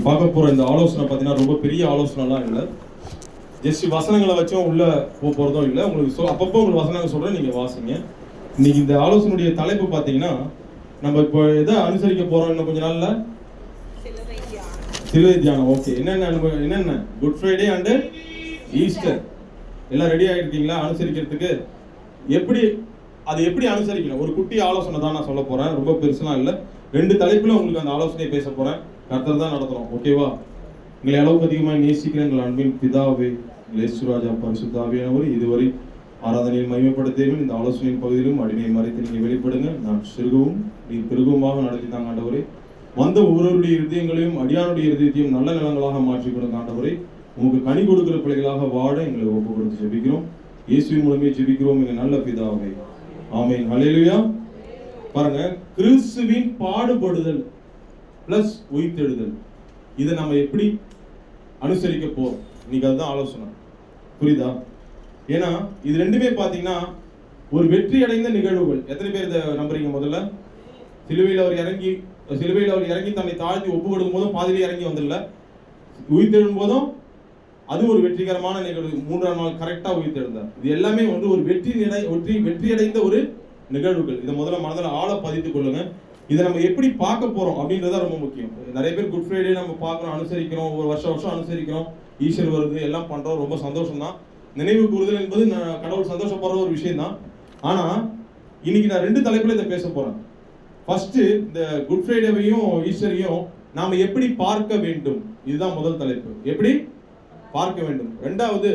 இன்னைக்கு பார்க்க போகிற இந்த ஆலோசனை பார்த்தீங்கன்னா ரொம்ப பெரிய ஆலோசனைலாம் இல்லை. ஜஸ்ட் வசனங்களை வச்சும் உள்ளே போக போகிறதும் இல்லை. உங்களுக்கு சொல் அப்பப்போ உங்களுக்கு வசனங்கள் சொல்கிறேன் நீங்கள் வாசிங்க. இன்னைக்கு இந்த ஆலோசனையுடைய தலைப்பு பார்த்தீங்கன்னா நம்ம இப்போ எதை அனுசரிக்க போகிறோம் இன்னும் கொஞ்ச நாளில்? சிலுவை தியானம். ஓகே. என்னென்ன என்னென்ன? குட் ஃப்ரைடே அண்டு ஈஸ்டர் எல்லாம் ரெடி ஆகிருக்கீங்களா அனுசரிக்கிறதுக்கு? எப்படி அது எப்படி அனுசரிக்கணும்? ஒரு குட்டி ஆலோசனை தான் நான் சொல்ல போகிறேன் ரொம்ப பெருசுலாம் இல்லை. ரெண்டு தலைப்பிலும் உங்களுக்கு அந்த ஆலோசனையை பேச போகிறேன் கர்த்தர் தான் நடத்துகிறோம் ஓகேவா உங்களை அளவுக்கு அதிகமாக நேசிக்கிற எங்கள் அன்பின் பிதாவே லேசுராஜா பரிசுத்தாவியானவர் இதுவரை ஆராதனையில் மகிமைப்படுத்தேன் இந்த ஆலோசனையின் பகுதியிலும் அடிமையை மறைத்து நீங்கள் வெளிப்படுங்க நான் சிறுகவும் நீ பெருகவுமாக நடத்தி தாங்க ஆண்டவரே. வந்த ஒவ்வொருடைய இருதயங்களையும் அடியானுடைய இருதயத்தையும் நல்ல நிலங்களாக மாற்றி கொடுங்க ஆண்டவரே. உங்களுக்கு கனி கொடுக்கிற பிள்ளைகளாக வாட எங்களை ஒப்பு கொடுத்து ஜெபிக்கிறோம். இயேசுவின் மூலமே ஜெபிக்கிறோம் எங்கள் நல்ல பிதாவே. ஆமை ஹalleluya பாருங்க கிறிஸ்துவின் பாடுபடுதல். பிளஸ் உயிர்த்தெழுதல் இதை நம்ம எப்படி அனுசரிக்க போறோம்? இன்னைக்கு அதுதான் ஆலோசனை. புரியுதா? ஏன்னா இது ரெண்டுமே பார்த்தீங்கன்னா ஒரு வெற்றி அடைந்த நிகழ்வுகள். எத்தனை பேர் இதை நம்புறீங்க முதல்ல? சிலுவையில் அவர் இறங்கி சிலுவையில் அவர் இறங்கி தன்னை தாழ்த்தி ஒப்பு கொடுக்கும் போதும் பாதிலே இறங்கி வந்துடல உயிர்த்தெழும் போதும் அது ஒரு வெற்றிகரமான நிகழ்வு. மூன்றாம் நாள் கரெக்டாக உயிர்த்தெழுந்தார் இது எல்லாமே வந்து ஒரு வெற்றி நிலை வெற்றி வெற்றியடைந்த ஒரு நிகழ்வுகள். இதை முதல்ல மனதில் ஆழ பதித்துக் கொள்ளுங்க. இதை நம்ம எப்படி பார்க்க போறோம் அப்படின்றது தான் ரொம்ப முக்கியம். நிறைய பேர் குட் ஃப்ரைடே நம்ம பார்க்குறோம் அனுசரிக்கிறோம் ஒரு வருஷம் வருஷம் அனுசரிக்கிறோம் ஈஸ்வர் வருது எல்லாம் பண்றோம் ரொம்ப சந்தோஷம் தான் நினைவு கூறுதல் என்பது கடவுள் சந்தோஷப்படுற ஒரு விஷயம் தான் ஆனா இன்னைக்கு நான் ரெண்டு தலைப்புல இதை பேச போறேன். ஃபர்ஸ்ட் இந்த குட் ஃப்ரைடேவையும் ஈஸ்வரையும் நாம எப்படி பார்க்க வேண்டும்? இதுதான் முதல் தலைப்பு. எப்படி? பார்க்க வேண்டும். ரெண்டாவது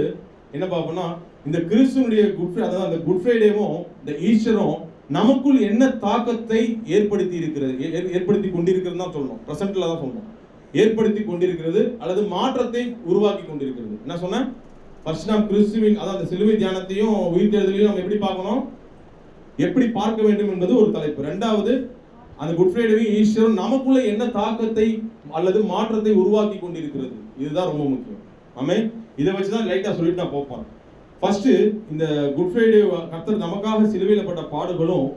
என்ன பார்ப்போம்னா இந்த கிறிஸ்துவனுடைய குட் அதாவது அந்த குட் ஃப்ரைடேவும் இந்த ஈஸ்வரும் நமக்குள் என்ன தாக்கத்தை ஏற்படுத்தி இருக்கிறது? ஏ- ஏற்படுத்தி கொண்டிருக்கிறது தான் சொல்லணும். ப்ரெசென்ட்ல தான் சொல்லணும். ஏற்படுத்தி கொண்டிருக்கிறது அல்லது மாற்றத்தை உருவாக்கி கொண்டிருக்கிறது. என்ன சொன்னேன் ஃபர்ஸ்ட் நாம் கிறிஸ்துவின் அதாவது அந்த சிலுவை தியானத்தையும் உயிர்த்தெழுதலையும் நம்ம எப்படி பார்க்கணும்? எப்படி பார்க்க வேண்டும் என்பது ஒரு தலைப்பு. ரெண்டாவது அந்த குட் ஃப்ரைடேவையும் ஈஸ்வரன் நமக்குள்ள என்ன தாக்கத்தை அல்லது மாற்றத்தை உருவாக்கி கொண்டிருக்கிறது. இதுதான் ரொம்ப முக்கியம். ஆமே இதை வச்சு தான் லைட்டாக சொல்லிட்டு நான் போப்பேன் ஃபர்ஸ்ட் இந்த குட் ஃப்ரைடே கர்த்தர் நமக்காக சிலுவையில் பட்ட பாடுகளும்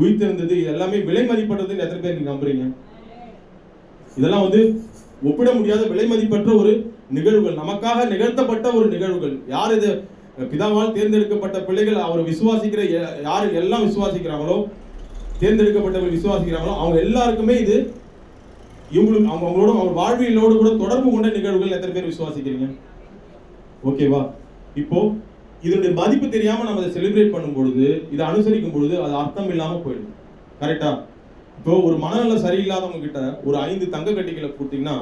உயிர்த்திருந்தது எல்லாமே விலை மதிப்பட்டதுன்னு எத்தனை பேர் நீங்க நம்புறீங்க? இதெல்லாம் வந்து ஒப்பிட முடியாத விலை மதிப்பற்ற ஒரு நிகழ்வுகள். நமக்காக நிகழ்த்தப்பட்ட ஒரு நிகழ்வுகள். யார் இது? பிதாவால் தேர்ந்தெடுக்கப்பட்ட பிள்ளைகள் அவர் விசுவாசிக்கிற எ- யார் எல்லாம் விசுவாசிக்கிறாங்களோ தேர்ந்தெடுக்கப்பட்டவர்கள் விசுவாசிக்கிறாங்களோ அவங்க எல்லாருக்குமே இது இவங்களுக்கு அவங்க அவங்களோட அவங்க வாழ்வியலோடு கூட தொடர்பு கொண்ட நிகழ்வுகள் எத்தனை பேர் விசுவாசிக்கிறீங்க? ஓகேவா? இப்போ இதனுடைய மதிப்பு தெரியாமல் நம்ம அதை செலிப்ரேட் பண்ணும் பொழுது இதை அனுசரிக்கும் பொழுது அது அர்த்தம் இல்லாமல் போயிடும். கரெக்டா இப்போ ஒரு மனநல சரியில்லாதவங்க கிட்ட ஒரு ஐந்து தங்க கட்டிகளை கொடுத்தீங்கன்னா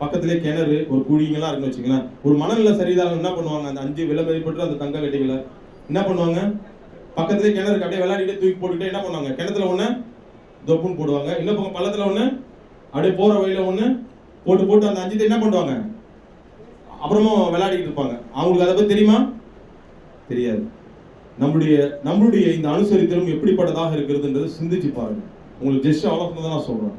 பக்கத்திலே கிணறு ஒரு குழிங்கெல்லாம் இருக்குன்னு வச்சுக்கோங்களேன். ஒரு மனநல சரியில்லாதவங்க என்ன பண்ணுவாங்க? அந்த அஞ்சு விலை மதிப்பற்ற அந்த தங்க கட்டிகளை என்ன பண்ணுவாங்க? பக்கத்திலே கிணறு அப்படியே விளையாடிட்டு தூக்கி போட்டுக்கிட்டே என்ன பண்ணுவாங்க? கிணத்துல ஒண்ணு தொப்புன்னு போடுவாங்க. இன்னும் பக்கம் பள்ளத்துல ஒண்ணு அப்படியே போற வழியில ஒண்ணு போட்டு போட்டு அந்த அஞ்சு என்ன பண்ணுவாங்க? அப்புறமா விளையாடிக்கிட்டு இருப்பாங்க. அவங்களுக்கு அதை பத்தி தெரியுமா? தெரியாது. நம்மளுடைய நம்மளுடைய இந்த அனுசரித்தலும் எப்படிப்பட்டதாக இருக்கிறதுன்றது சிந்திச்சு பாருங்க. உங்களுக்கு ஜஸ்ட் ஆலோசனை தான் நான் சொல்கிறேன்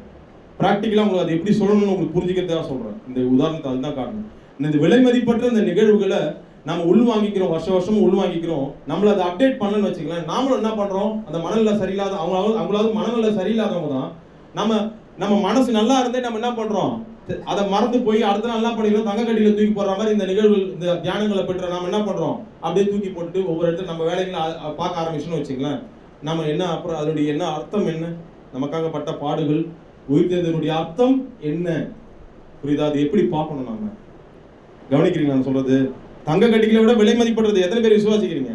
ப்ராக்டிக்கலாக உங்களுக்கு அதை எப்படி சொல்லணும்னு உங்களுக்கு புரிஞ்சுக்கிறதா சொல்கிறேன் இந்த உதாரணத்தை அதுதான் காரணம். இந்த விலை மதிப்பற்ற இந்த நிகழ்வுகளை நம்ம உள் வாங்கிக்கிறோம் வருஷ வருஷம் உள் வாங்கிக்கிறோம். நம்மள அதை அப்டேட் பண்ணலன்னு வச்சுக்கலாம் நாமளும் என்ன பண்ணுறோம் அந்த மனநிலை சரியில்லாத அவங்களாவது அவங்களாவது மனநிலை சரியில்லாதவங்க தான். நம்ம நம்ம மனசு நல்லா இருந்தே நம்ம என்ன பண்ணுறோம் அதை மறந்து போய் அடுத்த நாள் என்ன பண்ணிக்கிறோம் தங்க கட்டியில தூக்கி போடுற மாதிரி இந்த நிகழ்வுகள் இந்த தியானங்களை பெற்ற நாம் என்ன பண்ணுறோம் அப்படியே தூக்கி போட்டுட்டு ஒவ்வொரு இடத்துல நம்ம வேலைகளை பார்க்க ஆரம்பிச்சோம்னு வச்சுக்கலாம் நம்ம என்ன அப்புறம் அதனுடைய என்ன அர்த்தம் என்ன? நமக்காக பட்ட பாடுகள் உயிர்த்தெழுதனுடைய அர்த்தம் என்ன? புரியுதா? அது எப்படி பார்க்கணும் நாம? கவனிக்கிறீங்களா நான் சொல்றது? தங்க கட்டிகளை விட விலை மதிப்படுறது எத்தனை பேர் விசுவாசிக்கிறீங்க?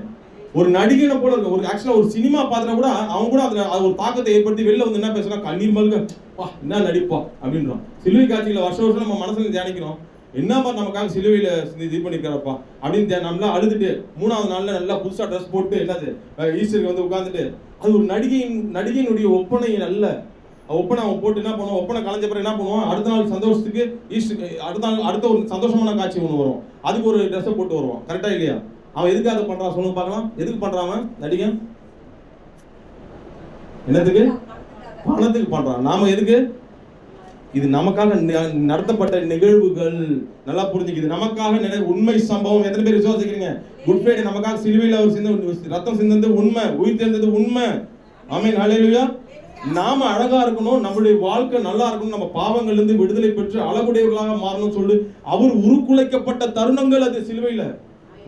ஒரு நடிகனை போல இருக்கு ஒரு ஆக்சுவலா ஒரு சினிமா பார்த்தா கூட அவங்க கூட அதுல அது ஒரு தாக்கத்தை ஏற்படுத்தி வெளில வந்து என்ன பேசுறா கண்ணீர் மல்க வா என்ன நடிப்பா? அப்படின்றோம் சிலுவை காட்சிகளை வருஷம் வருஷம் நம்ம மனசுல தியானிக்கிறோம். என்னப்பா நமக்காக சிலுவையில் இது பண்ணிருக்காரப்பா அப்படின்னு தியா- நம்மளா அழுதுட்டு மூணாவது நாளில் நல்லா புதுசாக ட்ரெஸ் போட்டு என்னது ஈஸ்டருக்கு வந்து உட்காந்துட்டு அது ஒரு நடிகையின் நடிகையினுடைய ஒப்பனை அல்ல. ஒப்பனை அவன் போட்டு என்ன பண்ணுவான்? ஒப்பனை கலைஞ்ச பிறகு என்ன பண்ணுவான்? அடுத்த நாள் சந்தோஷத்துக்கு ஈஸ்ட் அடுத்த நாள் அடுத்த ஒரு சந்தோஷமான காட்சி ஒன்று வரும். அதுக்கு ஒரு ட்ரெஸ்ஸை போட்டு வருவான். கரெக்டாக இல்லையா? அவன் எதுக்கு அதை பண்ணுறான் சொல்லுங்க பார்க்கலாம். எதுக்கு பண்ணுறான் அவன் நடிகன்? என்னத்துக்கு? பணத்துக்கு பண்ணுறான் நாம எதுக்கு? இது நமக்காக நடத்தப்பட்ட நிகழ்வுகள் நல்லா புரிஞ்சுக்குது. நமக்காக நிறைய உண்மை சம்பவம். எத்தனை பேர் விசுவாசிக்கிறீங்க? குட் ஃப்ரைடே நமக்காக சிலுவையில் அவர் சிந்த ரத்தம் சிந்தது உண்மை உயிர் தேர்ந்தது உண்மை. ஆமென் ஹalleluya நாம அழகா இருக்கணும். நம்மளுடைய வாழ்க்கை நல்லா இருக்கணும். நம்ம பாவங்கள்லேருந்து விடுதலை பெற்று அழகுடையவர்களாக மாறணும் சொல்லி அவர் உருக்குலைக்கப்பட்ட தருணங்கள் அது சிலுவையில்.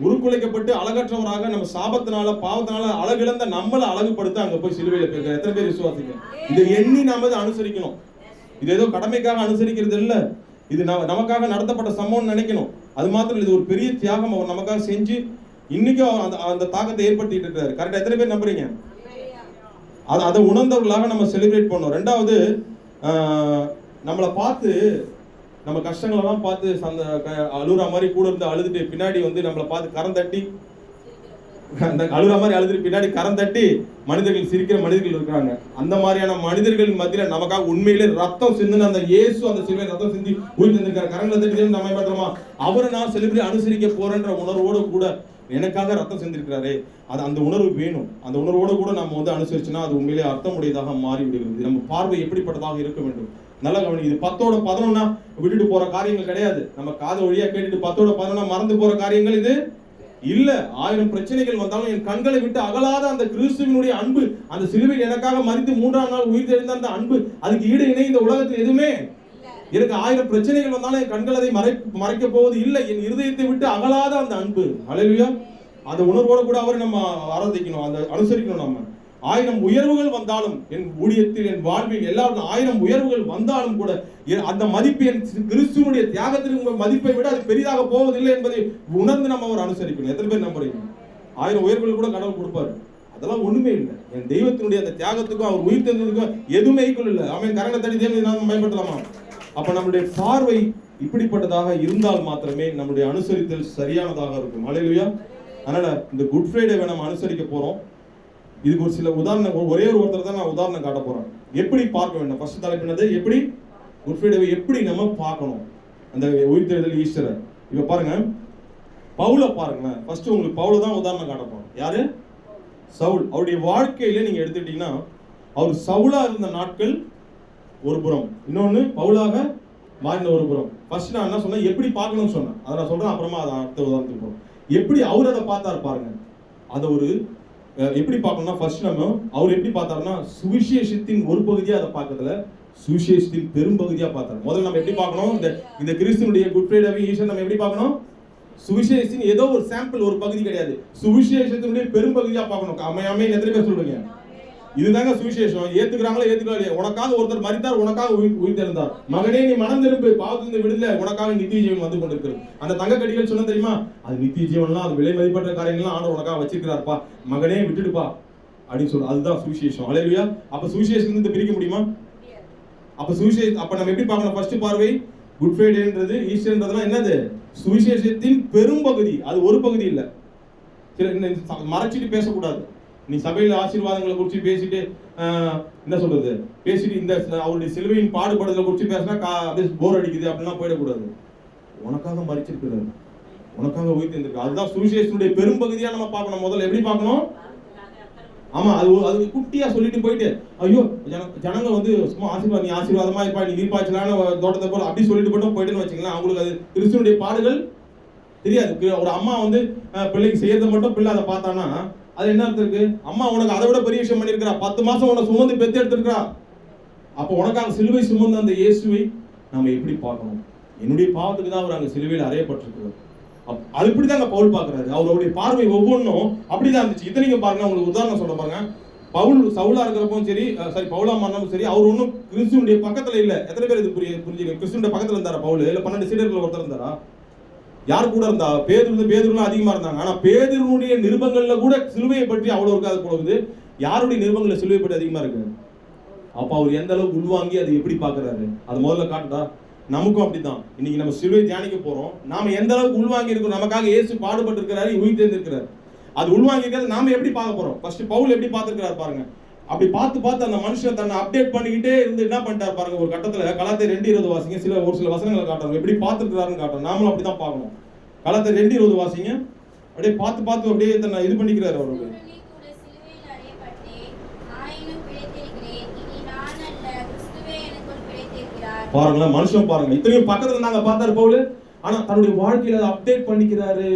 உருக்குலைக்கப்பட்டு அழகற்றவராக நம்ம சாபத்தினால பாவத்தினால அழகிழந்த நம்மளை அழகுபடுத்த அங்க போய் சிலுவையில் போயிருக்காரு. எத்தனை பேர் விசுவாசிக்க இதை எண்ணி நாம அதை அனுசரிக்கணும். இது ஏதோ கடமைக்காக அனுசரிக்கிறது இல்லை இது நம்ம நமக்காக நடத்தப்பட்ட சம்பவம்னு நினைக்கணும். அது மாத்திரம் இது ஒரு பெரிய தியாகம் அவர் நமக்காக செஞ்சு இன்னைக்கும் அந்த அந்த தாக்கத்தை ஏற்படுத்திட்டு இருக்காரு. கரெக்டாக எத்தனை பேர் நம்புறீங்க? அதை அதை உணர்ந்தவர்களாக நம்ம செலிப்ரேட் பண்ணோம். ரெண்டாவது நம்மளை பார்த்து நம்ம கஷ்டங்களெல்லாம் பார்த்து அந்த க- அழுகுற மாதிரி கூட இருந்து அழுதுட்டு பின்னாடி வந்து நம்மளை பார்த்து கரம் தட்டி அந்த அழுகுற மாதிரி அழுதுட்டு பின்னாடி கரம் தட்டி மனிதர்கள் சிரிக்கிற மனிதர்கள் இருக்கிறாங்க. அந்த மாதிரியான மனிதர்கள் மத்தியில நமக்காக உண்மையிலே ரத்தம் சிந்துன அந்த இயேசு அந்த சிலுவை ரத்தம் சிந்தி உயிர் தந்திருக்காரு. கரங்களை தட்டி நம்ம பார்த்துமா அவரை நான் செலிப்ரேட் அனுசரிக்க போறேன்ற உணர்வோடு கூட எனக்காக ரத்தம் செஞ்சிருக்கிறாரே அது அந்த உணர்வு வேணும். அந்த உணர்வோடு கூட நம்ம வந்து அனுசரிச்சுன்னா அது உண்மையிலே அர்த்தமுடையதாக மாறி விடுகிறது நம்ம பார்வை எப்படிப்பட்டதாக இருக்க வேண்டும்? நல்லா கவனி இது பத்தோட பதினொன்னா விட்டுட்டு போற காரியங்கள் கிடையாது. நம்ம காது வழியா கேட்டுட்டு பத்தோட பதினொன்னா மறந்து போற காரியங்கள் இது இல்ல ஆயிரம் பிரச்சனைகள் வந்தாலும் என் கண்களை விட்டு அகலாத அந்த கிறிஸ்துவினுடைய அன்பு அந்த சிலுவையில் எனக்காக மறித்து மூன்றாம் நாள் உயிர் தெரிந்த அந்த அன்பு அதுக்கு ஈடு இணை இந்த உலகத்தில் எதுவுமே? எனக்கு ஆயிரம் பிரச்சனைகள் வந்தாலும் என் கண்கள் அதை மறை மறைக்க போவது இல்லை. என் இருதயத்தை விட்டு அகலாத அந்த அன்பு. அலையிலுயா அந்த உணர்வோட கூட அவரை நம்ம ஆராதிக்கணும் அந்த அனுசரிக்கணும் நம்ம. ஆயிரம் உயர்வுகள் வந்தாலும் என் ஊழியத்தில் என் வாழ்வில் எல்லாரும் ஆயிரம் உயர்வுகள் வந்தாலும் கூட எ- அந்த மதிப்பு என் கிறிஸ்துவனுடைய தியாகத்திற்கு மதிப்பை விட அது பெரிதாக போவதில்லை என்பதை உணர்ந்து நம்ம அவர் அனுசரிக்கணும். எத்தனை பேர் நம்புறீங்க? ஆயிரம் உயர்வுகள் கூட கடவுள் கொடுப்பாரு. அதெல்லாம் ஒண்ணுமே இல்லை. என் தெய்வத்தினுடைய அந்த தியாகத்துக்கும் அவர் உயிர் தந்ததுக்கும் எதுவுமே ஈக்குவல் இல்லை. அவன் கரங்களை தடி தேவை நாம பயன்படுத்தலாமா? அப்ப நம்முடைய பார்வை இப்படிப்பட்டதாக இருந்தால் மாத்திரமே நம்முடைய அனுசரித்தல் சரியானதாக இருக்கும். அலையிலுயா அதனால இந்த குட் ஃப்ரைடே நம்ம அனுசரிக்க போறோம். இதுக்கு ஒரு சில உதாரணம் ஒரே ஒரு ஒருத்தர் தான் நான் உதாரணம் காட்ட போகிறேன் எப்படி பார்க்க வேண்டும்? ஃபர்ஸ்ட் தலைப்பு என்னது? எப்படி? குட் ஃப்ரைடேவை எப்படி நம்ம பார்க்கணும்? அந்த உயிர்த்தெழுதல் ஈஸ்டரை. இப்போ பாருங்க. பவுல பாருங்களேன். ஃபர்ஸ்ட் உங்களுக்கு பவுல தான் உதாரணம் காட்ட போகிறோம் யாரு? சவுல். அவருடைய வாழ்க்கையில நீங்க எடுத்துக்கிட்டீங்கன்னா அவர் சவுலா இருந்த நாட்கள் ஒரு புறம். இன்னொன்னு பவுலாக மாறின ஒரு புறம். ஃபர்ஸ்ட் நான் என்ன சொன்னேன்? எப்படி பார்க்கணும்னு சொன்னேன். அதை நான் சொல்றேன். அப்புறமா அதை அடுத்த உதாரணத்துக்கு போகிறோம் எப்படி அவர் அதை பார்த்தாரு பாருங்க. அதை ஒரு எப்படி பார்க்கணும்னா ஃபர்ஸ்ட் நம்ம அவர் எப்படி பார்த்தாருன்னா சுவிசேஷத்தின் ஒரு பகுதியா அதை பார்க்கறதுல சுவிசேஷத்தின் பெரும்பகுதியா பார்த்தாரு. முதல்ல நம்ம எப்படி பார்க்கணும்? இந்த இந்த கிறிஸ்தனுடைய குட் ஃப்ரைடே ஈஸ்டர் நம்ம எப்படி பார்க்கணும்? சுவிசேஷத்தின் ஏதோ ஒரு சாம்பிள் ஒரு பகுதி கிடையாது. சுவிசேஷத்தினுடைய பெரும்பகுதியா பார்க்கணும். அமையாமே எத்தனை பேர் சொல்றீங்க? இதுதாங்க சுவிசேஷம். ஏத்துக்கிறாங்களா ஏத்துக்கிறாங்க உனக்காக ஒருத்தர் மறித்தார் உனக்காக உயிர் உயிர் தெரிந்தார் மகனே நீ மனம் திரும்பு. பாவத்திலிருந்து விடுதலை. உனக்காக நித்திய ஜீவன் வந்து கொண்டிருக்கிறது. அந்த தங்க கடிகள் சொன்ன தெரியுமா? அது நித்திய ஜீவன்லாம் அது விலை மதிப்பற்ற காரியங்கள்லாம் ஆண்டு உனக்காக வச்சிருக்கிறார்ப்பா. மகனே விட்டுடுப்பா. அப்படின்னு சொல்லு. அதுதான் சுவிசேஷம். அலையியா அப்ப சுவிசேஷம் இருந்து பிரிக்க முடியுமா? அப்ப சுவிசேஷ அப்ப நம்ம எப்படி பார்க்கணும்? ஃபர்ஸ்ட் பார்வை குட் ஃப்ரைடேன்றது ஈஸ்டர்ன்றதுலாம் என்னது? சுவிசேஷத்தின் பெரும்பகுதி. அது ஒரு பகுதி இல்லை. சில மறைச்சிட்டு பேசக்கூடாது. நீ சபையில் ஆசீர்வாதங்களை குறித்து பேசிட்டு என்ன சொல்றது? பேசிட்டு இந்த அவருடைய சிலுவையின் பாடுபடுதலை குறித்து பேசினா கா- அப்படியே போர் அடிக்குது அப்படிலாம் போயிடக்கூடாது. உனக்காக மறிச்சிருக்கிறார் உனக்காக உயிர்த்திருந்திருக்கு அதுதான் சுவிசேஷனுடைய பெரும்பகுதியாக நம்ம பார்க்கணும். முதல்ல எப்படி பார்க்கணும்? ஆமா அது அது குட்டியா சொல்லிட்டு போயிட்டு ஐயோ ஜன ஜனங்க வந்து சும்மா ஆசீர்வாதம் நீ ஆசீர்வாதமா இருப்பா நீ நீர்ப்பாய்ச்சலான தோட்டத்தை போல அப்படி சொல்லிட்டு மட்டும் போயிட்டுன்னு வச்சுக்கலாம் அவங்களுக்கு அது கிறிஸ்துவனுடைய பாடுகள் தெரியாது. ஒரு அம்மா வந்து பிள்ளைக்கு செய்யறதை மட்டும் பிள்ளை அதை பார்த்தானா அது என்ன அர்த்தம் இருக்கு? அம்மா உனக்கு அதை விட பெரிய விஷயம் பண்ணியிருக்கிறா. பத்து மாசம் உன்னை சுமந்து பெத்து எடுத்திருக்கிறா. அப்போ உனக்காக சிலுவை சுமந்த அந்த இயேசுவை நம்ம எப்படி பார்க்கணும்? என்னுடைய பாவத்துக்கு தான் அவர் அங்கே சிலுவையில் அறையப்பட்டிருக்கிறார். அப்- அது இப்படிதாங்க பவுல் பார்க்கறாரு. அவருடைய பார்வை ஒவ்வொன்றும் அப்படிதான் இருந்துச்சு. இத்தனைக்கும் பாருங்க. உங்களுக்கு உதாரணம் சொல்ல பாருங்க. பவுல் சவுலா இருக்கிறப்பவும் சரி சாரி பவுலா மாறினாலும் சரி அவர் ஒன்றும் கிறிஸ்துவனுடைய பக்கத்துல இல்ல. எத்தனை பேர் இது புரிய புரிஞ்சுக்க கிறிஸ்துவனுடைய பக்கத்துல இருந்தாரா பவுல்? இல்ல பன்னெண்டு சீடர்கள் ஒருத்தர் இருந்தாரா? யார் கூட இருந்தா? பேதூர் பேதூர்லாம் அதிகமாக இருந்தாங்க. ஆனால் பேதூருடைய நிருபங்களில் கூட சிலுவையை பற்றி அவ்வளோ இருக்காது போகுது யாருடைய நிருபங்களில் சிலுவை பற்றி அதிகமாக இருக்கு? அப்போ அவர் எந்த அளவுக்கு உள்வாங்கி அதை எப்படி பார்க்குறாரு? அது முதல்ல காட்டுதா நமக்கும் அப்படிதான் இன்னைக்கு நம்ம சிலுவை தியானிக்க போகிறோம் நாம எந்த அளவுக்கு உள்வாங்கி இருக்கோம் நமக்காக ஏசு பாடுபட்டு இருக்கிறாரு உயிர் தெரிந்திருக்கிறார். அது உள்வாங்கி இருக்கிறது நாம எப்படி பார்க்க போகிறோம் ஃபர்ஸ்ட் பவுல் எப்படி பார்த்திருக்கிறார் பாருங்க. அப்படி பார்த்து பார்த்து அந்த மனுஷன் தன்னை அப்டேட் பண்ணிக்கிட்டே இருந்து என்ன பண்ணிட்டார் பாருங்க ஒரு கட்டத்தில் கலாத்தை ரெண்டு இருபது வாசிங்க சில ஒரு சில வசனங்களை காட்டுறாங்க எப்படி பார்த்துருக்கிறாருன்னு காட்டுறோம் நாமளும் அப்படிதான் பார்க்கணும். கலாத்தை ரெண்டு இருபது வாசிங்க. அப்படியே பார்த்து பார்த்து அப்படியே தன்னை இது பண்ணிக்கிறாரு அவருக்கு பாருங்களேன் மனுஷன் பாருங்க. இத்தனையும் பக்கத்துல நாங்க பார்த்தாரு பவுல். ஆனா தன்னுடைய வாழ்க்கையில அதை அப்டேட் பண்ணிக்கிறாரு.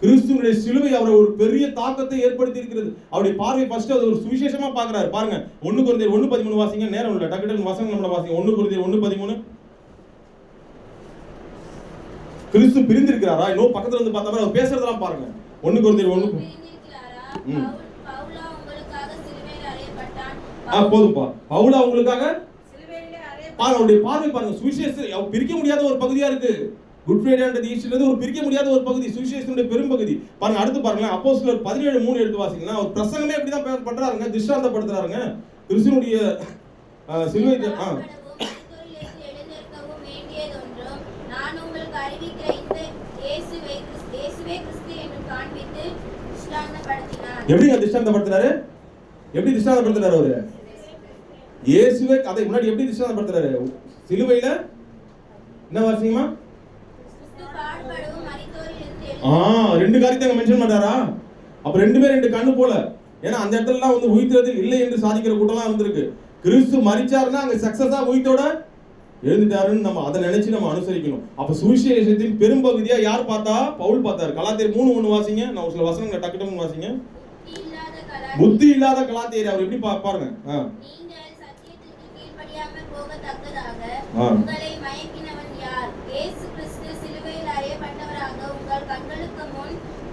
கிறிஸ்துவனுடைய சிலுவை அவரை ஒரு பெரிய தாக்கத்தை ஏற்படுத்தி இருக்கிறது அவருடைய பார்வை ஃபர்ஸ்ட் அது ஒரு சுவிசேஷமா பார்க்கறாரு. பாருங்க ஒண்ணு குருந்தியர் ஒண்ணு பதிமூணு வாசிங்க நேரம் இல்ல டக்கு டக்கு வசனம் நம்மள வாசிங்க. ஒண்ணு குருந்தியர் ஒண்ணு பதிமூணு. கிறிஸ்து பிரிந்திருக்கிறாரா? இன்னும் பக்கத்துல வந்து பார்த்த மாதிரி அவர் பேசுறதெல்லாம் பாருங்க. உங்களுக்காக சிலுவையில் அறையப்பட்டான். ஆ போதும்பா பவுலா உங்களுக்காக? அவருடைய பார்வை பாருங்க சுவிசேஷம் அவ பிரிக்க முடியாத ஒரு பகுதியா இருக்கு. குட் ஃப்ரைடேன்றது ஈஸ்டர்ன்றது ஒரு பிரிக்க முடியாத ஒரு பகுதி. சுவிசேஷனுடைய பெரும்பகுதி பாருங்க அடுத்து பாருங்க அப்போ சிலர் பதினேழு மூணு எடுத்து வாசிங்கன்னா அவர் பிரசங்கமே அப்படிதான் பே- பண்றாருங்க திருஷ்டாந்தப்படுத்துறாருங்க கிறிஸ்துவனுடைய சிலுவை ஆ. எப்படி மரித்தோரிலிருந்து திருஷ்டாந்தப்படுத்துறாரு எப்படி திருஷ்டாந்தப்படுத்துறாரு அவரு? இயேசுவே அதை முன்னாடி எப்படி திருஷ்டாந்தப்படுத்துறாரு சிலுவையில என்ன வாசிங்கம்மா? ஆ ரெண்டு காரியத்தை அங்க மென்ஷன் பண்றாரா? அப்ப ரெண்டுமே ரெண்டு கண்ணு போல. ஏன்னா அந்த இடத்துலலாம் வந்து உயிர்த்தது இல்லை என்று சாதிக்கிற கூட்டம்லாம் இருந்திருக்கு. கிறிஸ்து மரிச்சாருன்னா அங்க சக்சஸா உயிர்த்தோட எழுந்துட்டாருன்னு நம்ம அதை நினைச்சு நம்ம அனுசரிக்கணும். அப்ப சுவிசேஷத்தின் பெரும்பகுதியா யார் பார்த்தா? பவுல் பார்த்தாரு. கலாத்தியர் மூணு ஒண்ணு வாசிங்க. நான் ஒரு சில வசனங்களை டக்கு டக்குன்னு வாசிங்க. புத்தி இல்லாத கலா- புத்தி இல்லாத கலாத்தியர் அவர் எப்படி பாருங்க. ஆ. உங்களை மயக்கினவன் யார் இயேசு கிறிஸ்து சிலுவையில் அறையப்பட்டவராக உங்கள் கண்களுக்கு முன் பிரத்யட்சமாய் உங்களுக்குள்ளே வெளிப்படுத்தப்பட்டிருந்தாரே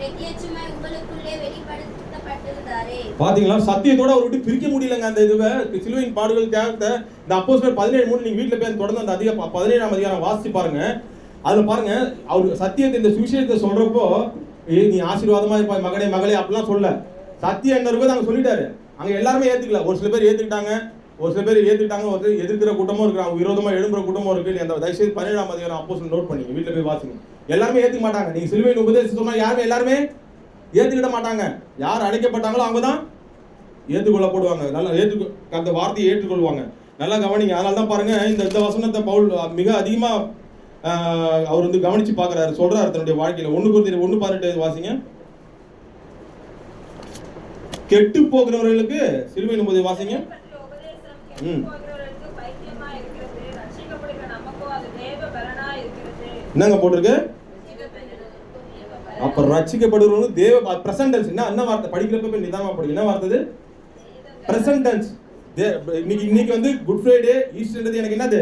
பாத்தீங்களா? சத்தியத்தோட அவர் விட்டு பிரிக்க முடியலங்க அந்த இதுவை. சிலுவையின் பாடுகள் தியாகத்தை இந்த அப்போஸ்தலர் பதினேழு மூணு நீங்க வீட்டுல போய் தொடர்ந்து அந்த அதிக பதினேழாம் அதிகாரம் வாசிச்சு பாருங்க. அதுல பாருங்க அவர் சத்தியத்தை இந்த சுவிசேஷத்தை சொல்றப்போ ஏய் நீ ஆசீர்வாதமா இருப்பாய் மகனே மகளே அப்படிலாம் சொல்ல. சத்தியம் என்ன இருக்கோ அங்க சொல்லிட்டாரு. அங்க எல்லாருமே ஏத்துக்கல. ஒரு சில பேர் ஏத்துக்கிட்டாங்க. ஒரு சில பேர் ஏத்துக்கிட்டாங்க. ஒரு எதிர்க்கிற கூட்டமும் இருக்கு. அவங்க விரோதமா எழும்புற கூட்டமும் இருக்கு. அந்த தயவுசெய்து பதினேழாம் அதிகாரம் அப்போ நோட் பண்ணீங்க வீட்டுல போய் வாசிங்க. எல்லாருமே ஏத்துக்க மாட்டாங்க. நீங்க சிலுவையின் உபதேசம் சொன்னா யாருமே எல்லாருமே ஏத்துக்கிட மாட்டாங்க. யார் அழைக்கப்பட்டாங்களோ அவங்க தான் ஏற்றுக்கொள்ளப்படுவாங்க நல்லா ஏற்றுக்கொ அந்த வார்த்தையை ஏற்றுக்கொள்வாங்க. நல்லா கவனிங்க. அதனால தான் பாருங்க இந்த இந்த வசனத்தை பவுல் மிக அதிகமா ஆஹ், அவர் வந்து கவனிச்சு பார்க்கறாரு சொல்றாரு தன்னுடைய வாழ்க்கையில. ஒண்ணு குறித்து ஒண்ணு பதினெட்டு வாசிங்க. கெட்டு போகிறவர்களுக்கு சிலுவை என்பதை வாசிங்க. ம். கெட்டுப் போகிறவர்களுக்கு பைத்தியமாய் இருக்கிறது. ரட்சிக்கப்படுகிற நமக்கோ அது தேவ பலனாய் இருக்கிறது. என்னங்க போட்டிருக்கு ரட்சிக்கப்படுகிறது தேவ பலன். அப்ப ரட்சிக்கப்படுறவங்க தேவ பிரசன்டென்ஸ் என்ன என்ன வார்த்தை? படிக்கிறப்ப போய் நிதானமா படிங்க. என்ன வார்த்தை இது பிரசன்டென்ஸ் இன்னைக்கு இன்னைக்கு வந்து குட் ஃப்ரைடே ஈஸ்டர்ன்றது எனக்கு என்னது?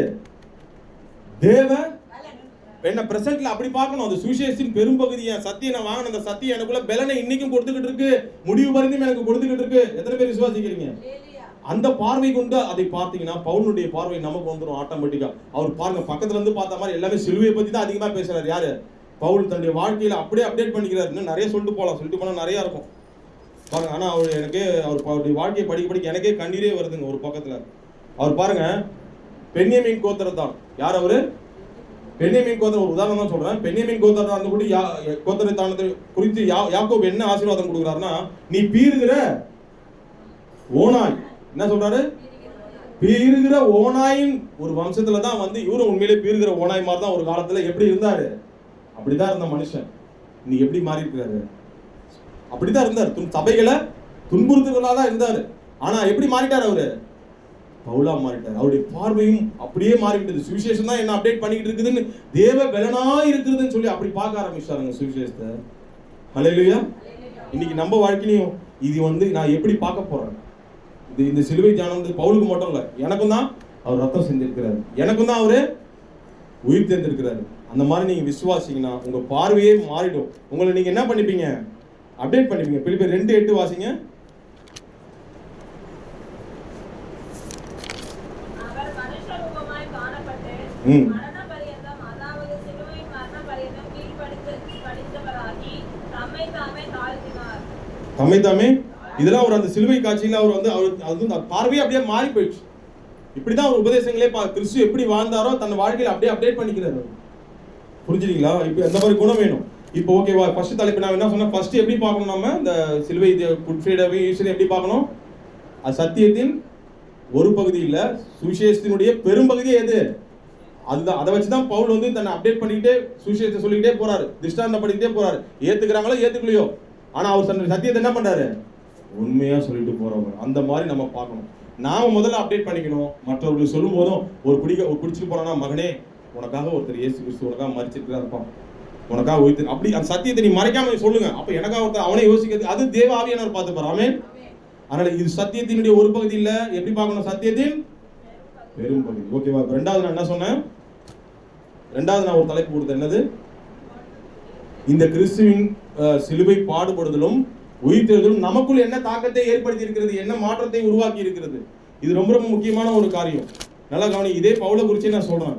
தேவ என்ன பிரசன்ட்ல அப்படி பார்க்கணும். அந்த சுவிசேஷத்தின் பெரும்பகுதி. என் சத்தியம் நான் வாங்கின அந்த சத்தியம் எனக்குள்ள பலனை இன்னைக்கும் கொடுத்துக்கிட்டு இருக்கு. முடிவு பரிந்தும் எனக்கு கொடுத்துக்கிட்டு இருக்கு. எத்தனை பேர் விசுவாசிக்கிறீங்க? அந்த பார்வை கொண்டு அதை பார்த்தீங்கன்னா பவுனுடைய பார்வை நமக்கு வந்துடும் ஆட்டோமேட்டிக்கா. அவர் பாருங்க பக்கத்துல இருந்து பார்த்த மாதிரி எல்லாமே சிலுவையை பத்தி தான் அதிகமா பேசுறாரு. யாரு? பவுல் தன்னுடைய வாழ்க்கையில் அப்படியே அப்டேட் பண்ணிக்கிறாரு இன்னும் நிறைய சொல்லிட்டு போகலாம் சொல்லிட்டு போனால் நிறையா இருக்கும். பாருங்க ஆனால் அவர் எனக்கே அவர் அவருடைய வாழ்க்கையை படிக்க படிக்க எனக்கே கண்ணீரே வருதுங்க ஒரு பக்கத்தில். அவர் பாருங்க பெண்ணியமின் கோத்திரத்தான் யார் அவரு? பெண்ணியமின் கோத்திரம் ஒரு உதாரணம் தான் சொல்றேன் பெண்ணியமின் கோத்திரம் அந்த கூட கோத்திரத்தானத்தை குறித்து யா- யாக்கோ என்ன ஆசீர்வாதம் கொடுக்குறாருன்னா நீ பீறுகிற ஓனாய். என்ன சொல்றாரு? பீறுகிற ஓனாயின் ஒரு வம்சத்துல தான் வந்து இவரும் உண்மையிலே பீறுகிற ஓனாய் மாதிரி தான் ஒரு காலத்துல எப்படி இருந்தாரு? அப்படிதான் இருந்த மனுஷன். நீ எப்படி மாறி இருக்கிறாரு அப்படிதான் இருந்தார். துன் சபைகளை துன்புறுத்துகளா தான் இருந்தார். ஆனா எப்படி மாறிட்டார் அவரு? பவுலா மாறிட்டார். அவருடைய பார்வையும் அப்படியே மாறிவிட்டது சுவிசேஷம் தான் என்ன அப்டேட் பண்ணிக்கிட்டு இருக்குதுன்னு தேவ பலனா இருக்குதுன்னு சொல்லி அப்படி பார்க்க ஆரம்பிச்சாருங்க சுவிசேஷத்தை. ஹalleluya இன்னைக்கு நம்ம வாழ்க்கையிலையும் இது வந்து நான் எப்படி பார்க்க போறேன்? இது இந்த சிலுவை தியானம் வந்து பவுலுக்கு மட்டும் இல்லை எனக்கும் தான் அவர் ரத்தம் செஞ்சிருக்கிறாரு. எனக்கும் தான் அவரு உயிர் தேர்ந்திருக்கிறாரு. அந்த மாதிரி நீங்க விசுவாசிங்கன்னா உங்க பார்வையே மாறிடும். உங்களை நீங்க என்ன பண்ணிப்பீங்க? அப்டேட் பண்ணிப்பீங்க. பிலிப்பியர் ரெண்டு எட்டு வாசிங்க. ம். தம்மை தாமே இதெல்லாம் அவர் அந்த சிலுவை காட்சியில அவர் வந்து அவர் அது வந்து பார்வையே அப்படியே மாறி போயிடுச்சு. இப்படிதான் அவர் உபதேசங்களே பா கிறிஸ்து எப்படி வாழ்ந்தாரோ தன் வாழ்க்கையில அப்படியே அப்டேட் பண்ணிக்கிறாரு அவர். புரிஞ்சுறீங்களா இப்போ அந்த மாதிரி குணம் வேணும்? இப்போ ஓகேவா ஃபர்ஸ்ட் தலைப்பு நான் என்ன சொன்னேன்? ஃபர்ஸ்ட் எப்படி பார்க்கணும் நம்ம? இந்த சிலுவை குட் ஃப்ரைடே ஈஸ்வரன் எப்படி பார்க்கணும்? அது சத்தியத்தின் ஒரு பகுதி இல்லை சுவிசேஷத்தினுடைய பெரும்பகுதி எது? அதுதான் அதை வச்சு தான் பவுல் வந்து தன்னை அப்டேட் பண்ணிக்கிட்டே சுவிசேஷத்தை சொல்லிக்கிட்டே போறாரு. திஷ்டாந்தம் பண்ணிக்கிட்டே போறாரு. ஏத்துக்கிறாங்களோ ஏத்துக்கலையோ? ஆனா அவர் தன்னுடைய சத்தியத்தை என்ன பண்றாரு? உண்மையா சொல்லிட்டு போறவங்க. அந்த மாதிரி நம்ம பார்க்கணும். நாம முதல்ல அப்டேட் பண்ணிக்கணும். மற்றவர்களுக்கு சொல்லும் போதும் ஒரு குடிக்க ஒரு குடிச்சிட்டு போறானா மகனே? உனக்காக ஒருத்தர் இயேசு கிறிஸ்து உனக்காக மறிச்சிருக்கிறா இருப்பான் உனக்காக உயிர்த்து அப்படி அந்த சத்தியத்தை நீ மறைக்காம சொல்லுங்க. அப்ப எனக்காக ஒருத்தர் அவனே யோசிக்கிறது அது தேவ ஆவியானவர் பார்த்து ஆமென். அதனால இது சத்தியத்தினுடைய ஒரு பகுதி இல்ல. எப்படி பார்க்கணும் சத்தியத்தின்? பெரும் பகுதி. ஓகேவா ரெண்டாவது நான் என்ன சொன்னேன்? ரெண்டாவது நான் ஒரு தலைப்பு கொடுத்தேன். என்னது? இந்த கிறிஸ்துவின் சிலுவை பாடுபடுதலும் உயிர்த்தெழுதலும் நமக்குள் என்ன தாக்கத்தை ஏற்படுத்தி இருக்கிறது என்ன மாற்றத்தை உருவாக்கி இருக்கிறது இது ரொம்ப ரொம்ப முக்கியமான ஒரு காரியம். நல்லா கவனி இதே பவுல குறிச்சே நான் சொல்றேன்.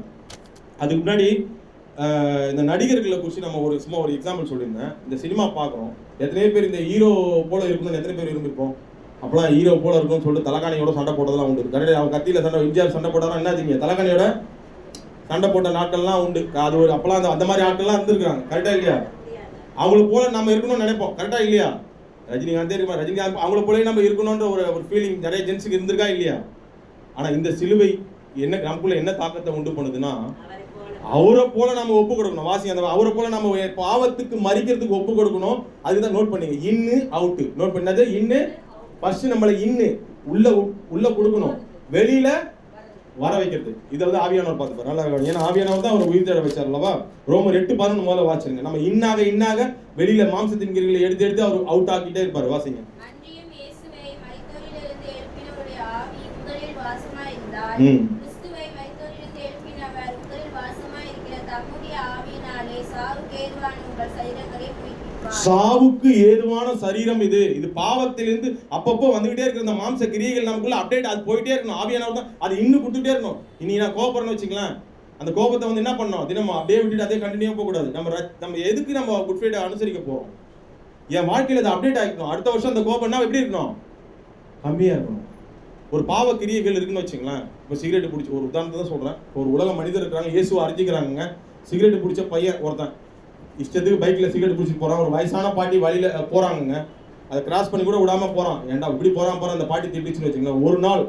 அதுக்கு முன்னாடி இந்த நடிகர்களை குறித்து நம்ம ஒரு சும்மா ஒரு எக்ஸாம்பிள் சொல்லியிருந்தேன். இந்த சினிமா பார்க்குறோம். எத்தனை பேர் இந்த ஹீரோ போல இருக்கணும்னு எத்தனை பேர் விரும்பியிருப்போம் அப்பெல்லாம் ஹீரோ போல இருக்கும்னு சொல்லிட்டு தலைகாணியோட சண்டை போட்டதெல்லாம் உண்டு. கடையில் அவன் கத்தியில் சண்டை எம்ஜிஆர் சண்டை போட்டாரா என்னாச்சுங்க தலைகாணியோட சண்டை போட்ட நாட்கள்லாம் உண்டு. அது ஒரு அப்பெல்லாம் அந்த அந்த மாதிரி ஆட்கள்லாம் இருந்திருக்காங்க கரெக்டாக இல்லையா? அவங்கள போல நம்ம இருக்கணும்னு நினைப்போம். கரெக்டாக இல்லையா? ரஜினிகாந்தே இருக்கா ரஜினிகாந்த் அவங்கள போலயே நம்ம இருக்கணும்ன்ற ஒரு ஒரு ஃபீலிங் நிறைய ஜென்ஸுக்கு இருந்திருக்கா இல்லையா? ஆனால் இந்த சிலுவை என்ன நமக்குள்ள என்ன தாக்கத்தை உண்டு பண்ணுதுன்னா அவரை போல நம்ம ஒப்பு கொடுக்கணும். வாசி அந்த அவரை போல நம்ம பாவத்துக்கு மறிக்கிறதுக்கு ஒப்பு கொடுக்கணும். அதுதான் நோட் பண்ணீங்க. இன்னு அவுட்டு நோட் பண்ணது இன்னு ஃபர்ஸ்ட் நம்மளை இன்னு உள்ள உள்ள கொடுக்கணும். வெளியில வர வைக்கிறது. இதை வந்து ஆவியானவர் பார்த்துப்பார் நல்லா கவனிங்க. ஏன்னா ஆவியானவர் தான் அவர் உயிர் தேட வச்சார் அல்லவா? ரோமர் எட்டு பதினொன்று முதல்ல வாசிருங்க நம்ம இன்னாக இன்னாக வெளியில மாம்சத்தின் கிரிகளை எடுத்து எடுத்து அவர் அவுட் ஆக்கிட்டே இருப்பார். வாசிங்க. ம். சாவுக்கு ஏதுவான சரீரம் இது. இது பாவத்திலிருந்து அப்பப்போ வந்துகிட்டே இருக்கிற இந்த மாம்ச கிரியைகள் நமக்குள்ள அப்டேட் அது போயிட்டே இருக்கணும். ஆவியானவர் தான் அது இன்னும் கொடுத்துட்டே இருக்கணும். இனி நான் கோபப்படுறேன்னு வச்சுக்கலாம் அந்த கோபத்தை வந்து என்ன பண்ணோம் தினமும் அப்படியே விட்டுட்டு அதே கண்டினியூ போகக்கூடாது. நம்ம நம்ம எதுக்கு நம்ம குட் ஃப்ரைடே அனுசரிக்க போகிறோம் என் வாழ்க்கையில் அது அப்டேட் ஆகிக்கணும். அடுத்த வருஷம் அந்த கோபம்னா எப்படி இருக்கணும்? கம்மியாக இருக்கணும். ஒரு பாவ கிரியைகள் இருக்குன்னு வச்சுங்களேன் இப்போ சிகரெட் பிடிச்சி ஒரு உதாரணத்தை தான் சொல்கிறேன் ஒரு உலக மனிதர் இருக்கிறாங்க இயேசுவை அறிஞ்சிக்கிறாங்க சிகரெட் பிடிச்ச பையன் ஒருத்தன். இஷ்டத்துக்கு பைக்கில் சிகரெட் பிடிச்சிட்டு போகிறான் ஒரு வயசான பாட்டி வழியில் போகிறாங்கங்க அதை கிராஸ் பண்ணி கூட விடாமல் போகிறான் ஏன்டா இப்படி போகிறான் போறான் அந்த பாட்டி திட்டுச்சுன்னு வச்சுக்கோங்க ஒரு நாள்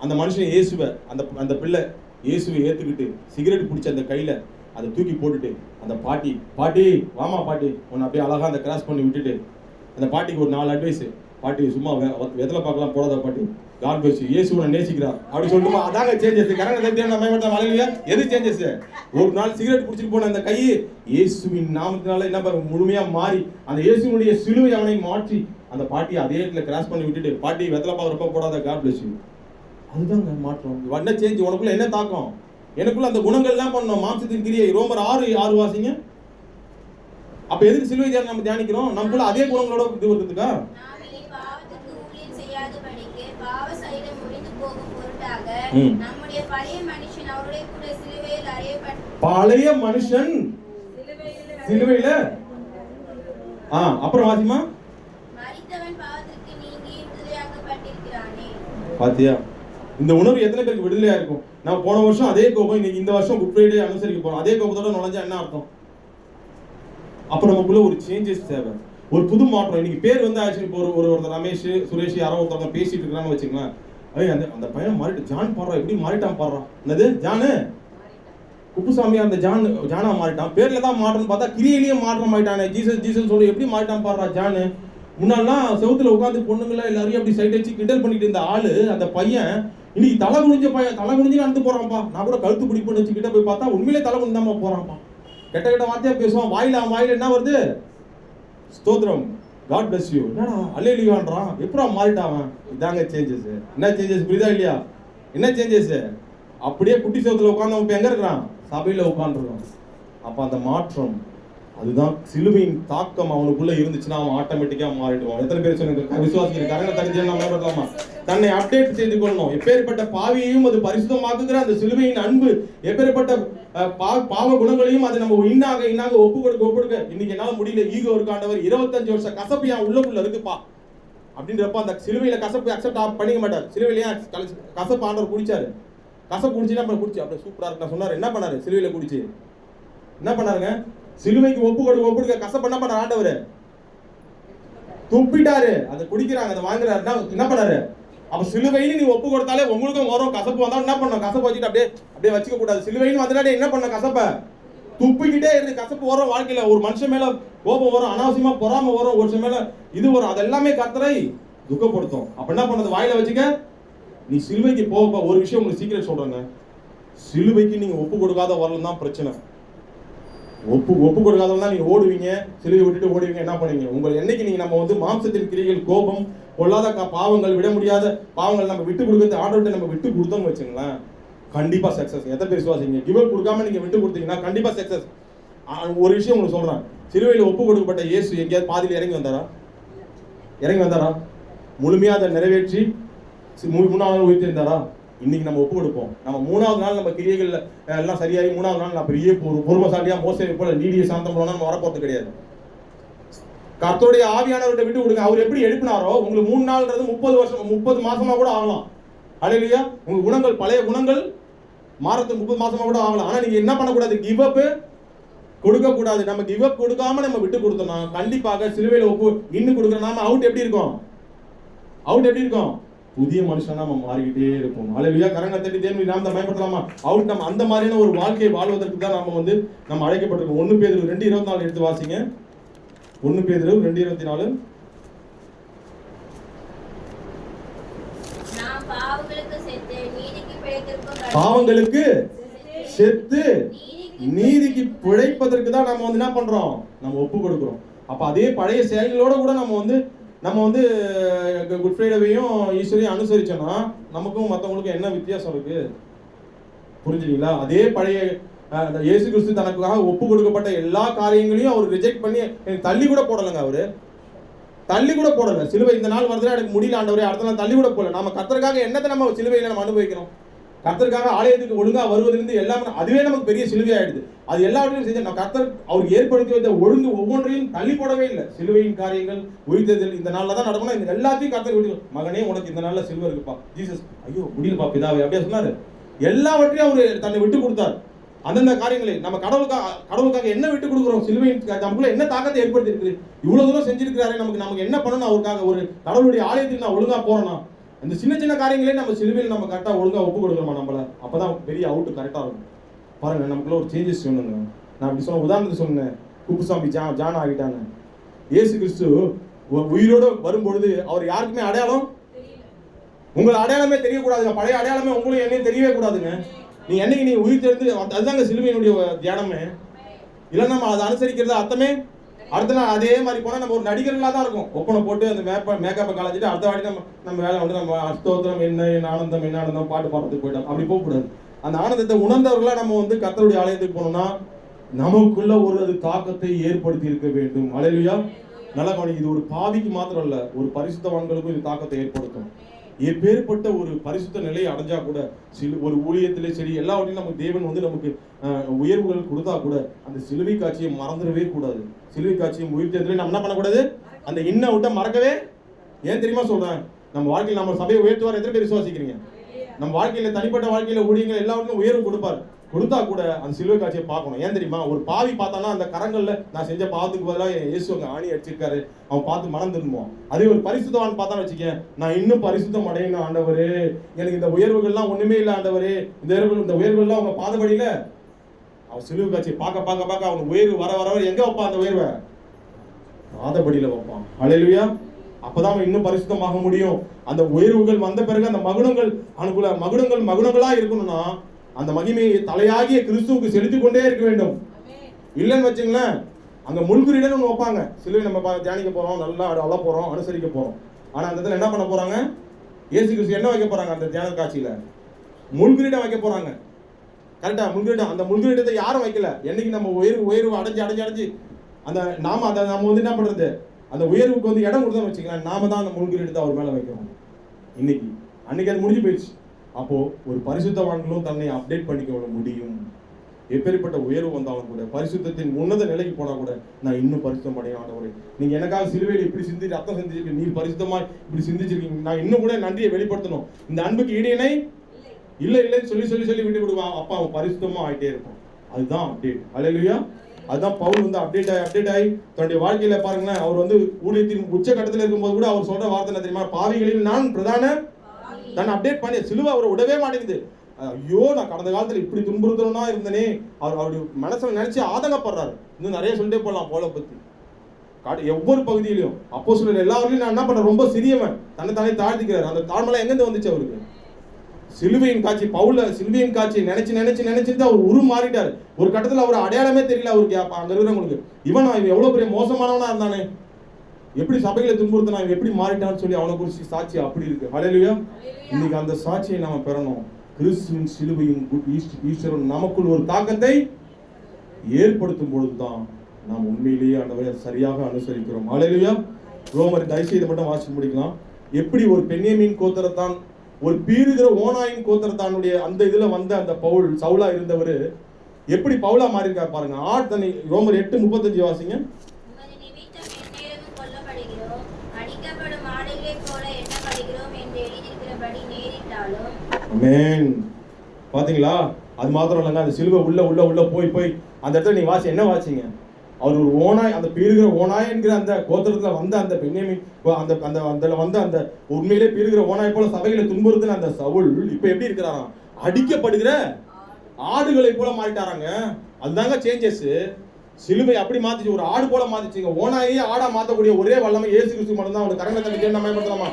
அந்த மனுஷன் இயேசுவை அந்த அந்த பிள்ளை இயேசுவை ஏற்றுக்கிட்டு சிகரெட் பிடிச்ச அந்த கையில் அதை தூக்கி போட்டுட்டு அந்த பாட்டி பாட்டி வாமா பாட்டி. உன்னை அப்படியே அழகாக அந்த கிராஸ் பண்ணி விட்டுட்டு அந்த பாட்டிக்கு ஒரு நாலு அட்வைஸு பாட்டி சும்மா வெதில் வெத்தலை பார்க்கலாம் போடாத பாட்டி. காட் பேசி இயேசு உன்னை நேசிக்கிறார். அப்படி சொல்லிட்டு அதாங்க சேஞ்சஸ் கரங்க சத்தியம் நம்ம மட்டும் வளையலையா எது சேஞ்சஸ் ஒரு நாள் சிகரெட் குடிச்சிட்டு போன அந்த கை இயேசுவின் நாமத்தினால என்ன பாரு, முழுமையா மாறி அந்த இயேசுனுடைய சிலுவை அவனை மாற்றி அந்த பாட்டி அதே இடத்துல கிராஸ் பண்ணி விட்டுட்டு பாட்டி வெத்தலை பார்க்குறப்ப போடாத காட் பிளஸ் அதுதாங்க மாற்றம். என்ன சேஞ்ச் உனக்குள்ள என்ன தாக்கம்? எனக்குள்ள அந்த குணங்கள் எல்லாம் பண்ணணும். மாம்சத்தின் கிரியை ரோமர் ஆறு ஆறு வாசிங்க. அப்ப எதுக்கு சிலுவை தியானம் நம்ம தியானிக்கிறோம்? நமக்குள்ள அதே குணங்களோட இது வருதுக்கா நாம் இனி பாவத்துக்கு ஊழியம் செய்யாதபடிக்கு பாவ சரீரம் முடிந்து போகும் பொருட்டாக ம். நம்முடைய பழைய மனுஷன் சிலுவையில் ஆ அப்புறம் வாசிமா பாத்தியா? இந்த உணர்வு எத்தனை பேருக்கு விடுதலையா இருக்கும்? நான் போன வருஷம் அதே கோபம் இன்னைக்கு இந்த வருஷம் குட் ஃப்ரைடே அனுசரிக்க போறோம். அதே கோபத்தோட நுழைஞ்சா என்ன அர்த்தம்? அப்ப நமக்குள்ள ஒரு சேஞ்சஸ் தேவை. ஒரு புது மாற்றம். இன்னைக்கு பேர் வந்து இப்போ ஒரு ஒரு ஒருத்தர் ரமேஷ் சுரேஷ் யாரோ ஒருத்தவங்க பேசிட்டு இருக்காங்கன்னு வச்சுக்கலாம் ஐய் அந்த அந்த பையன் மாறிட்டு ஜான் பாடுறா எப்படி மாறிட்டான் பாடுறான் என்னது ஜானு? குப்புசாமி அந்த ஜான் ஜானா மாறிட்டான்? பேர்ல தான் மாறணும்னு பார்த்தா கிரியிலேயே மாற்றம் ஆயிட்டானே. ஜீசஸ் ஜீசஸ் சொல்லி எப்படி மாறிட்டான் பாடுறா ஜானு? முன்னாடிலாம் செவத்துல உட்காந்து பொண்ணுங்களை எல்லாரையும் அப்படி சைட் வச்சு கிண்டல் பண்ணிட்டு இருந்த ஆளு அந்த பையன் இன்னைக்கு தலை குனிஞ்ச பையன் தலை குனிஞ்சு நடந்து போறான்ப்பா. நான் கூட கழுத்து பிடிப்புன்னு வச்சு கிட்ட போய் பார்த்தா உண்மையிலே தலை குனிந்தாமா போறான்ப்பா. கெட்ட கெட்ட வார்த்தையா பேசுவான். வாயில அவன் வாயில என்ன வருது? ஸ்தோத்திரம். காட் பிளஸ் யூ என்னடா? அல்லேலியான்றான். எப்படா மாறிட்டான் அவன்? இதாங்க சேஞ்சஸ் என்ன சேஞ்சஸ் புரியுதா இல்லையா? என்ன சேஞ்சஸ் அப்படியே குட்டி சோத்துல உட்காந்து இப்போ எங்க இருக்கிறான்? சபையில உட்காந்துருக்கான் அப்ப அந்த மாற்றம் அதுதான் சிலுவையின் தாக்கம் அவனுக்குள்ள இருந்துச்சுன்னா அவன் ஆட்டோமேட்டிக்கா மாறிடுவான். எத்தனை பேர் சொன்னீங்க? விசுவாசிக்கிற கரங்களை தனிச்சு நம்ம தன்னை அப்டேட் செய்து கொள்ளணும். எப்பேற்பட்ட பாவியையும் அது பரிசுத்தமாக்குகிற அந்த சிலுவையின் அன்பு எப்பேற்பட்ட பா- பாவ குணங்களையும் அது நம்ம இன்னாக இன்னாக ஒப்பு கொடுக்க ஒப்பு கொடுக்க இன்னைக்கு என்னால முடியல. ஈகோ இருக்காண்டவர் இருபத்தஞ்சு வருஷம் கசப்பு என் உள்ளக்குள்ள இருக்குப்பா. அப்படின்றப்ப அந்த சிலுவையில கசப்பு அக்செப்ட் பண்ணிக்க மாட்டார். சிலுவையிலேயே கசப்பு ஆண்டவர் குடிச்சாரு. கசப்பு குடிச்சுன்னா அப்புறம் குடிச்சு அப்படியே சூப்பரா இருக்கு நான் சொன்னாரு. என்ன பண்ணாரு? சிலுவையில குடிச்சு. என்ன பண்ணாருங்க? சிலுவைக்கு ஒப்பு கொடுக்க ஒப்பு கொடுக்க கசப்பு என்ன பண்ண ஆண்டவர்? துப்பிட்டாரு. அதை குடிக்கிறாங்க அதை வாங்குறாருன்னா என்ன- பண்ணாரு? அப்ப சிலுவைன்னு நீ ஒப்பு கொடுத்தாலே உங்களுக்கும் வரும். கசப்பு வந்தா என்ன பண்ணும்? கசப்பு வச்சுட்டு அப்படியே அப்படியே வச்சுக்க கூடாது. சிலுவைன்னு வந்தாலே என்ன பண்ண கசப்ப? துப்பிக்கிட்டே இருந்து கசப்பு வரும் வாழ்க்கையில. ஒரு மனுஷன் மேல கோபம் வரும் அனாவசியமா பொறாம வரும். ஒரு மேல இது வரும் அதெல்லாமே கத்தரை துக்கப்படுத்தும். அப்ப என்ன பண்ணது? வாயில வச்சுக்க நீ சிலுவைக்கு போக ஒரு விஷயம் உங்களுக்கு சீக்கிரம் சொல்றேங்க. சிலுவைக்கு நீங்க ஒப்பு கொடுக்காத வரலாம் தான் பிரச்சனை. ஒப்பு ஒப்பு கொடுக்காதவங்க நீங்க ஓடுவீங்க சிலுவை விட்டுட்டு ஓடுவீங்க என்ன பண்ணுவீங்க? உங்கள் என்னைக்கு நீங்க நம்ம வந்து மாம்சத்தின் கிரிகள் கோபம் பொல்லாத கா- பாவங்கள் விட முடியாத பாவங்கள் நம்ம விட்டு கொடுக்கறது ஆண்டவர்கிட்ட நம்ம விட்டு கொடுத்தோம்னு வச்சுங்களேன் கண்டிப்பா சக்சஸ் எத்தனை பேர் விசுவாசிங்க? கிவ் கொடுக்காம நீங்க விட்டு கொடுத்தீங்கன்னா கண்டிப்பா சக்சஸ் ஒரு விஷயம் உங்களுக்கு சொல்றேன். சிலுவையில் ஒப்பு கொடுக்கப்பட்ட இயேசு எங்கேயாவது பாதியில் இறங்கி வந்தாரா? இறங்கி வந்தாரா? முழுமையாக அதை நிறைவேற்றி முன்னாள் உயிர்த்திருந்தாரா இன்னைக்கு நம்ம ஒப்பு கொடுப்போம் நம்ம மூணாவது நாள் நம்ம கிரியைகள் எல்லாம் சரியாகி மூணாவது நாள் நான் பெரிய ஒரு பொறுமசாலியா மோசடி போல நீடிய சாந்தம் போல நம்ம வரப்போறது கிடையாது. கர்த்தருடைய ஆவியானவர்கிட்ட விட்டு கொடுங்க. அவர் எப்படி எழுப்பினாரோ உங்களுக்கு மூணு நாள்ன்றது முப்பது வருஷம் முப்பது மாசமா கூட ஆகலாம். அலையிலையா உங்க குணங்கள் பழைய குணங்கள் மாறத்து முப்பது மாசமா கூட ஆகலாம். ஆனா நீங்க என்ன பண்ணக்கூடாது? கிவ் அப் கொடுக்கக்கூடாது. நம்ம கிவ் அப் கொடுக்காம நம்ம விட்டு கொடுத்தோம்னா கண்டிப்பாக சிலுவையில் ஒப்பு இன்னும் கொடுக்குற நாம அவுட் எப்படி இருக்கும்? அவுட் எப்படி இருக்கும்? புதிய மனுஷனா நம்ம மாறிக்கிட்டே இருப்போம். அலையிலையா கரங்க தட்டி தேர்வு நாம் தான் பயன்படுத்தலாமா? அவுட் நம்ம அந்த மாதிரியான ஒரு வாழ்க்கையை வாழ்வதற்கு தான் நம்ம வந்து நம்ம அழைக்கப்பட்டிருக்கோம். ஒன்னு பேர் ரெண்டு இருபத்தி நாலு எடுத்து வாசிங்க. ஒன்னு பேர் ரெண்டு இருபத்தி நாலு. பாவங்களுக்கு செத்து நீதிக்கு பிழைப்பதற்கு தான் நம்ம வந்து என்ன பண்றோம்? நம்ம ஒப்பு கொடுக்குறோம். அப்ப அதே பழைய செயல்களோட கூட நம்ம வந்து நம்ம வந்து குட் ஃப்ரைடேவையும் ஈஸ்வரையும் அனுசரிச்சோன்னா நமக்கும் மற்றவங்களுக்கும் என்ன வித்தியாசம் இருக்கு? புரிஞ்சுங்களா அதே பழைய அந்த இயேசு கிறிஸ்து தனக்காக ஒப்பு கொடுக்கப்பட்ட எல்லா காரியங்களையும் அவர் ரிஜெக்ட் பண்ணி எனக்கு தள்ளி கூட போடலைங்க அவரு. தள்ளி கூட போடல. சிலுவை இந்த நாள் வருதுன்னா எனக்கு முடியல ஆண்டவரே அடுத்த நாள் தள்ளி கூட போடல. நம்ம கத்தருக்காக என்னத்தை நம்ம சிலுவையில் நம்ம அனுபவிக்கிறோம் கர்த்தருக்காக ஆலயத்துக்கு ஒழுங்காக வருவதிலிருந்து எல்லாமே அதுவே நமக்கு பெரிய சிலுவையாயிடுது. அது எல்லாவற்றையும் செஞ்சு நம்ம கர்த்தர் அவர் ஏற்படுத்தி வைத்த ஒழுங்கு ஒவ்வொன்றையும் தள்ளி போடவே இல்லை. சிலுவையின் காரியங்கள் உயிர்த்ததில் இந்த நாளில் தான் நடக்கணும். இந்த எல்லாத்தையும் கர்த்தர் விட்டு மகனே உனக்கு இந்த நாளில் சிலுவை இருக்குப்பா. ஜீசஸ் ஐயோ முடியலப்பா பிதாவே அப்படியே சொன்னார். எல்லாவற்றையும் அவர் தன்னை விட்டு கொடுத்தார். அந்தந்த காரியங்களை நம்ம கடவுளுக்காக கடவுளுக்காக என்ன விட்டு கொடுக்குறோம்? சிலுவையின் நமக்குள்ள என்ன தாக்கத்தை ஏற்படுத்தி இருக்குது இவ்வளவு தூரம் செஞ்சிருக்கிறாரு நமக்கு நமக்கு என்ன பண்ணணும்? அவருக்காக ஒரு கடவுளுடைய ஆலயத்துக்கு நான் ஒழுங்கா போறேன்னா அந்த சின்ன சின்ன காரியங்களே நம்ம சிலுவையில் நம்ம கரெக்டாக ஒழுங்கா ஒப்பு கொடுக்குறோமா நம்மள? அப்பதான் பெரிய அவுட் கரெக்டாக இருக்கும். பாருங்க நமக்குள்ள ஒரு சேஞ்சஸ் சொன்னுங்க நான் அப்படி சொன்ன உதாரணத்துக்கு சொன்னேன். குப்புசாமி ஜா ஜான் ஆகிட்டாங்க. இயேசு கிறிஸ்து உயிரோட வரும்பொழுது அவர் யாருக்குமே அடையாளம்? உங்கள் அடையாளமே தெரியக்கூடாதுங்க. பழைய அடையாளமே உங்களுக்கு என்னையும் தெரியவே கூடாதுங்க. நீ என்னைக்கு நீ உயிர் தெரிந்து அதுதாங்க சிலுவையினுடைய தியானமே. இல்லை நம்ம அதை அனுசரிக்கிறது அர்த்தமே? அடுத்த நாள் அதே மாதிரி போனால் நம்ம ஒரு நடிகர்களாக தான் இருக்கும். ஒப்பனை போட்டு அந்த மேப்ப மேக்கப்பை கலைஞ்சிட்டு அடுத்த வாட்டி நம்ம நம்ம வேலை வந்து நம்ம அஸ்தோத்திரம் என்ன என்ன ஆனந்தம் என்ன ஆனந்தம் பாட்டு பாடுறதுக்கு போயிட்டோம் அப்படி போகக்கூடாது. அந்த ஆனந்தத்தை உணர்ந்தவர்களா நம்ம வந்து கத்தருடைய ஆலயத்துக்கு போனோம்னா நமக்குள்ள ஒரு அது தாக்கத்தை ஏற்படுத்தி இருக்க வேண்டும். அலையிலுயா நல்லா கவனிங்க இது ஒரு பாவிக்கு மாத்திரம் இல்ல ஒரு பரிசுத்தவான்களுக்கும் இது தாக்கத்தை ஏற்படுத்தும். எப்பேற்பட்ட ஒரு பரிசுத்த நிலையை அடைஞ்சா கூட சிலு ஒரு ஊழியத்திலே சரி எல்லாவற்றையும் நமக்கு தேவன் வந்து நமக்கு உயர்வுகள் கொடுத்தா கூட அந்த சிலுவை காட்சியை மறந்துடவே கூடாது. சிலுவை காட்சியும் உயிர்த்தத்திலே நம்ம என்ன பண்ணக்கூடாது? அந்த இன்ன விட்ட மறக்கவே ஏன் தெரியுமா சொல்றேன்? நம்ம வாழ்க்கையில் நம்ம சபையை உயர்த்துவார் எத்தனை பேர் விசுவாசிக்கிறீங்க? நம்ம வாழ்க்கையில் தனிப்பட்ட வாழ்க்கையில் ஊழியங்கள் எல்லாவற்றையும் உயர்வு கொடுப்பார். கொடுத்தா கூட அந்த சிலுவை காட்சியை பார்க்கணும். ஏன் தெரியுமா? ஒரு பாவி பார்த்தானா அந்த கரங்கள்ல நான் செஞ்ச பாவத்துக்கு பதிலாக என் இயேசு அங்க ஆணி அடிச்சிருக்காரு. அவன் பார்த்து மனம் திரும்புவான். அதே ஒரு பரிசுத்தவான் பார்த்தான்னு வச்சுக்க நான் இன்னும் பரிசுத்தம் அடையணும் ஆண்டவரே. எனக்கு இந்த உயர்வுகள்லாம் ஒண்ணுமே இல்லை ஆண்டவர். இந்த உயர்வுகள் இந்த உயர்வுகள்லாம் அவங்க பாதபடியில அவன் சிலுவை காட்சியை பார்க்க பார்க்க பார்க்க அவன் உயர்வு வர வர வர எங்க வைப்பான் அந்த உயர்வை? பாதபடியில வைப்பான். அலையிலுயா அப்பதான் அவன் இன்னும் பரிசுத்தமாக முடியும். அந்த உயர்வுகள் வந்த பிறகு அந்த மகுடங்கள் அனுகூல மகுடங்கள் மகுடங்களா இருக்கணும்னா அந்த மகிமையை தலையாகிய கிறிஸ்துவுக்கு செலுத்திக் கொண்டே இருக்க வேண்டும். இல்லைன்னு வச்சுங்களேன் அங்க முன்குறியிடன்னு ஒன்று வைப்பாங்க. சிலுவை நம்ம தியானிக்க போறோம் நல்லா அழ- அழ போறோம் அனுசரிக்க போறோம். ஆனா அந்த இடத்துல என்ன பண்ண போறாங்க? ஏசு கிறிஸ்து என்ன வைக்க போறாங்க அந்த தியான காட்சியில? முன்குறியிடம் வைக்க போறாங்க. கரெக்டா? முள்கிரீடம் அந்த முள்கிரீடத்தை யாரும் வைக்கல. என்னைக்கு நம்ம உயர்வு உயர்வு அடைஞ்சு அடைஞ்சு அடைஞ்சு அந்த நாம அதை நம்ம வந்து என்ன பண்றது? அந்த உயர்வுக்கு வந்து இடம் கொடுத்தோம்னு வச்சுக்கலாம் நாம தான் அந்த முள்கிரீடத்தை அவர் மேல வைக்கிறோம் இன்னைக்கு. அன்னைக்கு அது முடிஞ்சு போயிடுச்சு. அப்போ ஒரு பரிசுத்தவான்களும் தன்னை அப்டேட் பண்ணிக்க முடியும். எப்பேற்பட்ட உயர்வு வந்தாலும் கூட பரிசுத்தத்தின் உன்னத நிலைக்கு போனா கூட நான் இன்னும் பரிசுத்தம் அடையும் ஆண்டவரே. நீங்க எனக்காக சிலுவையில் இப்படி சிந்தி ரத்தம் சிந்திச்சிருக்கீங்க நீர் பரிசுத்தமா இப்படி சிந்திச்சிருக்கீங்க. நான் இன்னும் கூட நன்றியை வெளிப்படுத்தணும். இந்த அன்புக்கு இடையினை இல்லை இல்லைன்னு சொல்லி சொல்லி சொல்லி விட்டு விடுவான் அப்பா அவன் பரிசுத்தமா ஆகிட்டே இருப்பான். அதுதான் அப்டேட் அலையிலுயா அதுதான் பவுல் வந்து அப்டேட் ஆகி அப்டேட் ஆகி தன்னுடைய வாழ்க்கையில பாருங்களேன் அவர் வந்து ஊழியத்தின் உச்ச கட்டத்தில் இருக்கும்போது கூட அவர் சொல்ற வார்த்தை தெரியுமா? பாவிகளில் நான் பிரதான தன்னை அப்டேட் பண்ணி சிலுவை அவரை விடவே மாட்டேங்குது. ஐயோ நான் கடந்த காலத்தில் இப்படி துன்புறுத்தணும்னா இருந்தனே. அவர் அவருடைய மனசில் நினச்சி ஆதங்கப்படுறாரு. இன்னும் நிறைய சொல்லிட்டே போகலாம் போல பற்றி காடு ஒவ்வொரு பகுதியிலையும் அப்போ சிலர் எல்லாருலையும் நான் என்ன பண்ண ரொம்ப சிறியவன். தன்னை தானே தாழ்த்திக்கிறார். அந்த தாழ்மலை எங்கேருந்து வந்துச்சு அவருக்கு? சிலுவையின் காட்சி பவுல சிலுவையின் காட்சி நினைச்சு நினைச்சு நினைச்சிட்டு அவர் உரு மாறிட்டார். ஒரு கட்டத்தில் அவர் அடையாளமே தெரியல அவருக்கு. அங்க இருக்கிறவங்களுக்கு இவன் இவன் எவ்வளவு பெரிய மோசமானவனா இருந்தானே. எப்படி சபைகளை துன்புறுத்தினா எப்படி மாறிட்டான்னு சொல்லி அவனை குறிச்சு சாட்சி அப்படி இருக்கு. ஹalleluya. இன்னைக்கு அந்த சாட்சியை நாம பெறணும். கிறிஸ்துவின் சிலுவையும் ஈஸ்வரன் நமக்குள் ஒரு தாக்கத்தை ஏற்படுத்தும் பொழுதுதான் நாம் உண்மையிலேயே ஆண்டவரை சரியாக அனுசரிக்கிறோம். ஹalleluya ரோமர் தயவுசெய்து மட்டும் வாசிச்சு முடிக்கலாம். எப்படி ஒரு பெண்ணியமின் கோத்திரத்தான் ஒரு பீறுகிற ஓனாயின் கோத்திரத்தானுடைய அந்த இதுல வந்த அந்த பவுல் சவுலா இருந்தவர் எப்படி பவுலா மாறி இருக்கார் பாருங்க. ஆட் தன்னை ரோமர் எட்டு முப்பத்தஞ்சு வாசிங்க. அமேன் பாத்தீங்களா? அது மாத்திரம் இல்லைங்க அந்த சிலுவை உள்ள உள்ள உள்ள போய் போய் அந்த இடத்துல நீ வாசி என்ன வாசிங்க? அவர் ஒரு ஓனாய் அந்த பீருகிற ஓனாய் என்கிற அந்த கோத்திரத்தில் வந்த அந்த பெண்ணியமின் அந்த அந்த அந்த வந்த அந்த உண்மையிலே பீருகிற ஓனாய் போல சபையில துன்புறுத்தின அந்த சவுல் இப்போ எப்படி இருக்கிறாராம்? அடிக்கப்படுகிற ஆடுகளை போல மாறிட்டாராங்க. அதுதாங்க சேஞ்சஸ் சிலுவை அப்படி மாத்திச்சு ஒரு ஆடு போல மாத்திச்சுங்க. ஓனாயே ஆடா மாத்தக்கூடிய ஒரே வல்லமை ஏசு கிறிஸ்து மட்டும் தான் அவனுக்கு கரங்களை தண்ணி நம்ம பயன்படுத்தலாமா?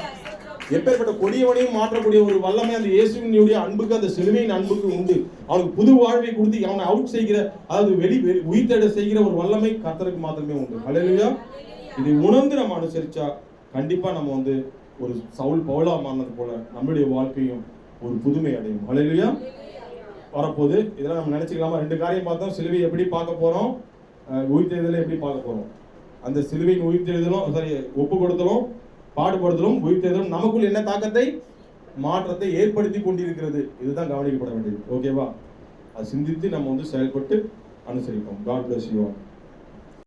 எப்பேற்பட்ட கொடியவனையும் மாற்றக்கூடிய ஒரு வல்லமை அந்த இயேசுவினுடைய அன்புக்கு அந்த சிலுவையின் அன்புக்கு உண்டு. அவனுக்கு புது வாழ்வை கொடுத்து அவனை அவுட் செய்கிற அதாவது வெளி வெளி- உயிர்த்தெட செய்கிற ஒரு வல்லமை கர்த்தருக்கு மாத்திரமே உண்டு. ஹalleluya இதை உணர்ந்து நம்ம அனுசரிச்சா கண்டிப்பா நம்ம வந்து ஒரு சவுல் பவுலா மாறினது போல நம்மளுடைய வாழ்க்கையும் ஒரு புதுமை அடையும். ஹalleluya வரப்போகுது. இதெல்லாம் நம்ம நினைச்சுக்கலாமா? ரெண்டு காரியம் பார்த்தோம். சிலுவை எப்படி பார்க்க போறோம்? அஹ் உயிர்த்தெழுதலை எப்படி பார்க்க போறோம்? அந்த சிலுவையின் உயிர்த்தெழுதலும் சாரி ஒப்பு கொடுத்தலும் பாடுபடுதலும் உயிர்த்தெழுதலும் நமக்குள் என்ன தாக்கத்தை? மாற்றத்தை ஏற்படுத்தி கொண்டிருக்கிறது. இதுதான் கவனிக்கப்பட வேண்டியது. ஓகேவா அது சிந்தித்து நம்ம வந்து செயல்பட்டு அனுசரிப்போம். God bless you